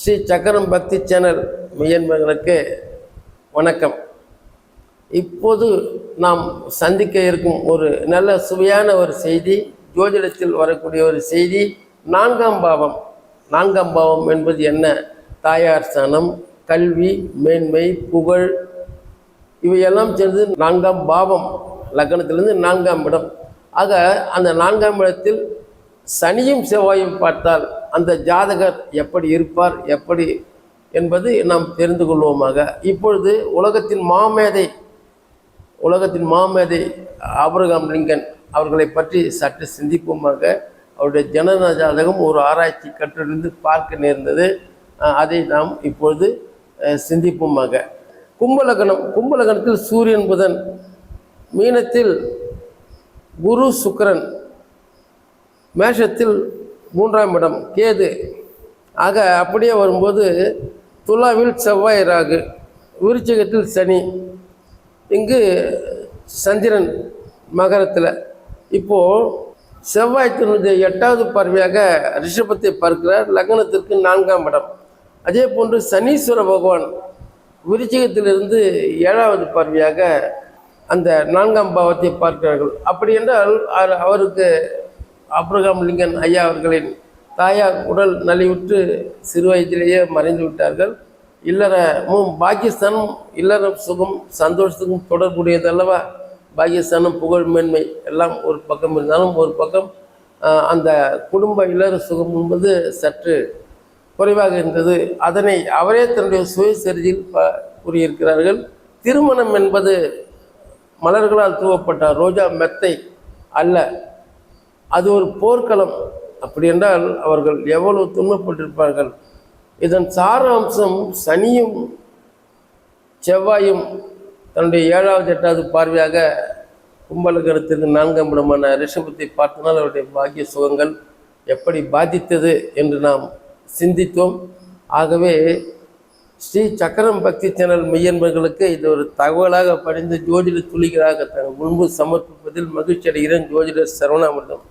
ஸ்ரீ சக்கரம் பக்தி சேனல் மெய்யன்பர்களுக்கு வணக்கம். இப்போது நாம் சந்திக்க இருக்கும் ஒரு நல்ல சுவையான ஒரு செய்தி ஜோதிடத்தில் வரக்கூடிய ஒரு செய்தி நான்காம் பாவம். நான்காம் பாவம் என்பது என்ன? தாயார் ஸ்தானம் கல்வி மேன்மை புகழ் இவையெல்லாம் சேர்ந்து நான்காம் பாவம். லக்னத்திலிருந்து நான்காம் இடம். ஆக அந்த நான்காம் இடத்தில் சனியும் செவ்வாயும் பார்த்தால் அந்த ஜாதகர் எப்படி இருப்பார் எப்படி என்பது நாம் தெரிந்து கொள்வோமாக. இப்பொழுது உலகத்தின் மாமேதை உலகத்தின் மாமேதை ஆபிரகாம் லிங்கன் அவர்களை பற்றி சற்று சிந்திப்போமாக. அவருடைய ஜனன ஜாதகம் ஒரு ஆராய்ச்சி கற்றிருந்து பார்க்க நேர்ந்தது. அதை நாம் இப்பொழுது சிந்திப்போமாக. கும்பலகணம் கும்பலகணத்தில் சூரியன் புதன் மீனத்தில் குரு சுக்கரன் மேஷத்தில் மூன்றாம் இடம் கேது. ஆக அப்படியே வரும்போது துலாவில் செவ்வாய் ராகு விருச்சிகத்தில் சனி. இங்கு சந்திரன் மகரத்தில். இப்போது செவ்வாய்த்தினுடைய எட்டாவது பார்வையாக ரிஷபத்தை பார்க்கிறார். லக்னத்திற்கு நான்காம் இடம். அதே போன்று சனீஸ்வர பகவான் விருச்சிகத்திலிருந்து ஏழாவது பார்வையாக அந்த நான்காம் பாவத்தை பார்க்கிறார்கள். அப்படி என்றால் அவர்- அவருக்கு ஆப்ரகாம் லிங்கன் ஐயா அவர்களின் தாயார் உடல் நலிவுற்று சிறு வயதிலேயே மறைந்து விட்டார்கள். இல்லறமும் பாகிஸ்தானும் இல்லற சுகம் சந்தோஷத்துக்கும் தொடர்புடையது அல்லவா பாகிஸ்தானும் புகழ் மேன்மை எல்லாம் ஒரு பக்கம் இருந்தாலும் ஒரு பக்கம் அந்த குடும்ப இல்லற சுகம் என்பது சற்று குறைவாக இருந்தது. அதனை அவரே தன்னுடைய சுயசரிதியில் ப கூறியிருக்கிறார்கள். திருமணம் என்பது மலர்களால் தூவப்பட்ட ரோஜா மெத்தை அல்ல. அது ஒரு போர்க்களம். அப்படி என்றால் அவர்கள் எவ்வளவு துன்பப்பட்டிருப்பார்கள். இதன் சாராம்சம் சனியும் செவ்வாயும் தன்னுடைய ஏழாவது எட்டாவது பார்வையாக கும்பலகரத்திற்கு நான்காம் இடமான ரிஷபத்தை பார்த்தனால் அவருடைய பாக்கிய சுகங்கள் எப்படி பாதித்தது என்று நாம் சிந்தித்தோம். ஆகவே ஸ்ரீ சக்கரம் பக்தி சேனல் மெய்யன்பர்களுக்கு இது ஒரு தகவலாக படிந்து ஜோதிட துளிகளாக தங்கள் முன்பு சமர்ப்பிப்பதில் மகிழ்ச்சி அடைகிறேன் ஜோதிடர் சரவணாமிர்தம்